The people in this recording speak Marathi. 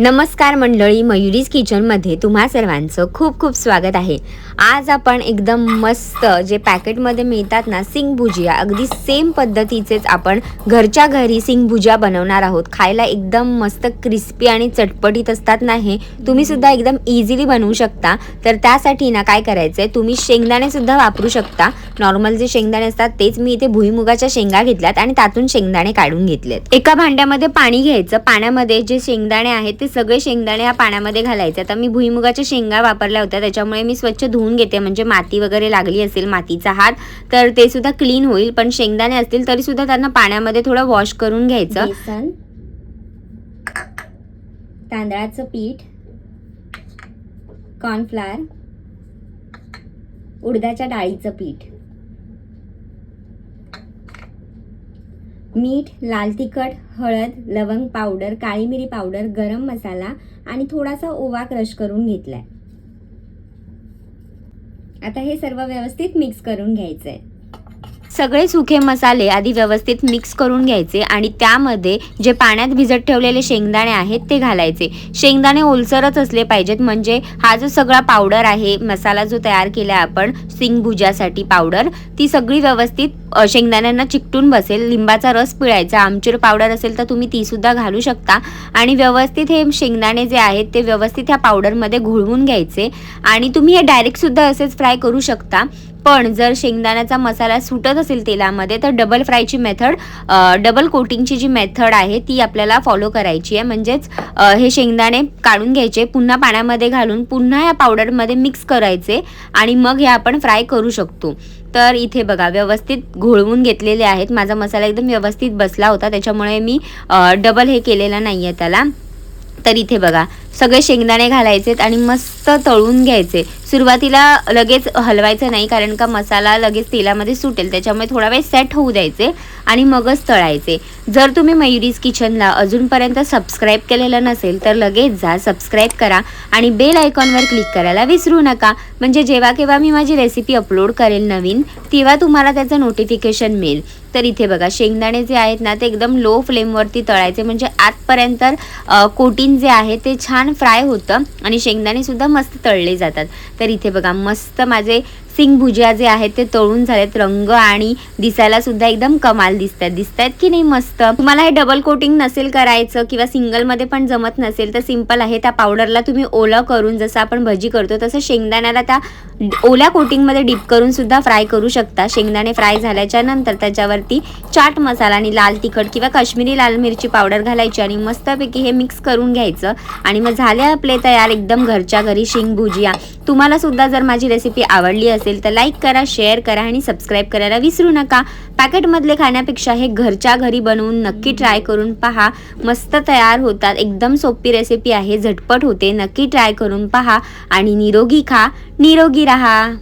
नमस्कार मंडळी मयुरीज किचनमध्ये तुम्हा सर्वांचं खूप खूप स्वागत आहे. आज आपण एकदम मस्त जे पॅकेटमध्ये मिळतात ना सिंग भुजिया अगदी सेम पद्धतीचेच आपण घरच्या घरी सिंग भुजिया बनवणार आहोत. खायला एकदम मस्त क्रिस्पी आणि चटपटीत असतात ना हे तुम्ही सुद्धा एकदम इझिली बनवू शकता. तर त्यासाठी ना काय करायचं आहे तुम्ही शेंगदाणे सुद्धा वापरू शकता. नॉर्मल जे शेंगदाणे असतात तेच मी इथे भुईमुगाच्या शेंगा घेतल्यात आणि त्यातून शेंगदाणे काढून घेतलेत. एका भांड्यामध्ये पाणी घ्यायचं. पाण्यामध्ये जे शेंगदाणे आहेत ते सगळे शेंगदाणे या पाण्यामध्ये घालायचे. आता मी भुईमुगाच्या शेंगा वापरल्या होत्या त्याच्यामुळे मी स्वच्छ धुवून घेते. म्हणजे माती वगैरे लागली असेल मातीचा हात तर ते सुद्धा क्लीन होईल. पण शेंगदाणे असतील तरी सुद्धा त्यांना पाण्यामध्ये थोडं वॉश करून घ्यायचं. तांदळाचं पीठ कॉर्नफ्लार उडदाच्या डाळीचं पीठ. मीठ लाल तिखट हळद लवंग पावडर काळी मिरी पावडर गरम मसाला आणि थोडासा ओवा क्रश करून घेतला आहे आता हे सर्व व्यवस्थित मिक्स करून घ्यायचं आहे सगळे सुखे मसाले आधी व्यवस्थित मिक्स करून घ्यायचे आणि त्यामध्ये जे पाण्यात भिजत ठेवलेले शेंगदाणे आहेत ते घालायचे. शेंगदाणे ओलसरच असले पाहिजेत म्हणजे हा जो सगळा पावडर आहे मसाला जो तयार केला आपण सिंग भुजासाठी पावडर ती सगळी व्यवस्थित शेंगदाण्यांना चिकटून बसेल लिंबाचा रस पिळायचा आमचूर पावडर असेल तर तुम्ही तीसुद्धा घालू शकता. आणि व्यवस्थित हे शेंगदाणे जे आहेत ते व्यवस्थित ह्या पावडरमध्ये घोळवून घ्यायचे. आणि तुम्ही हे डायरेक्टसुद्धा असेच फ्राय करू शकता. पण जर शेंगदाण्याचा मसाला सुटत असेल तेलामध्ये तर डबल फ्रायची मेथड डबल कोटिंगची जी मेथड आहे ती आपल्याला फॉलो करायची आहे. म्हणजेच हे शेंगदाणे काढून घ्यायचे पुन्हा पाण्यामध्ये घालून पुन्हा या पावडरमध्ये मिक्स करायचे आणि मग हे आपण फ्राय करू शकतो. तर इथे बघा व्यवस्थित घोळवून घेतलेले आहेत. माझा मसाला एकदम व्यवस्थित बसला होता त्याच्यामुळे मी डबल हे केलेलं नाही आहे त्याला. तर इथे बघा सगळे शेंगदाणे घालायचेत आणि मस्त तळून घ्यायचे. सुरुवातीला लगेच हलवायचं नाही कारण का मसाला लगेच तेलामध्ये सुटेल. त्याच्यामुळे थोडा वेळ सेट होऊ द्यायचे आणि मगच तळायचे. जर तुम्ही मयुरीज किचनला अजूनपर्यंत सबस्क्राईब केलेलं नसेल तर लगेच जा सबस्क्राईब करा आणि बेल आयकॉनवर क्लिक करायला विसरू नका. म्हणजे जेव्हा केव्हा मी माझी रेसिपी अपलोड करेल नवीन तेव्हा तुम्हाला त्याचं नोटिफिकेशन मिळेल. तर इथे बघा शेंगदाणे जे आहेत ना ते एकदम लो फ्लेमवरती तळायचे. म्हणजे आतपर्यंत कोटिंग जे आहे ते छान फ्राय होतं आणि शेंगदाणे सुद्धा मस्त तळले जातात. तर इथे बघा मस्त माझे सिंग भुजिया जे आहेत ते तळून झालेत रंग आणि दिसायला सुद्धा एकदम कमाल दिसत आहेत दिसत आहेत की नाही मस्त? तुम्हाला हे डबल कोटिंग नसेल करायचं किंवा सिंगलमध्ये पण जमत नसेल तर सिंपल आहे. त्या पावडरला तुम्ही ओलं करून जसं आपण भजी करतो तसं शेंगदाण्याला त्या ओल्या कोटिंगमध्ये डीप करून सुद्धा फ्राय करू शकता. शेंगदाणे फ्राय झाल्याच्यानंतर त्याच्यावरती चाट मसाला आणि लाल तिखट किंवा काश्मीरी लाल मिरची पावडर घालायची आणि मस्तपैकी हे मिक्स करून घ्यायचं. आणि मग झाले आपले तयार एकदम घरच्या घरी शेंग भुजिया. तुम्हाला सुद्धा जर माझी रेसिपी आवडली असेल तर लाईक करा शेअर करा आणि सबस्क्राईब करायला विसरू नका. पॅकेटमधले खाण्यापेक्षा हे घरच्या घरी बनवून नक्की ट्राय करून पहा. मस्त तयार होतात. एकदम सोपी रेसिपी आहे. झटपट होते. नक्की ट्राय करून पहा आणि निरोगी खा. निरोगी 呀哈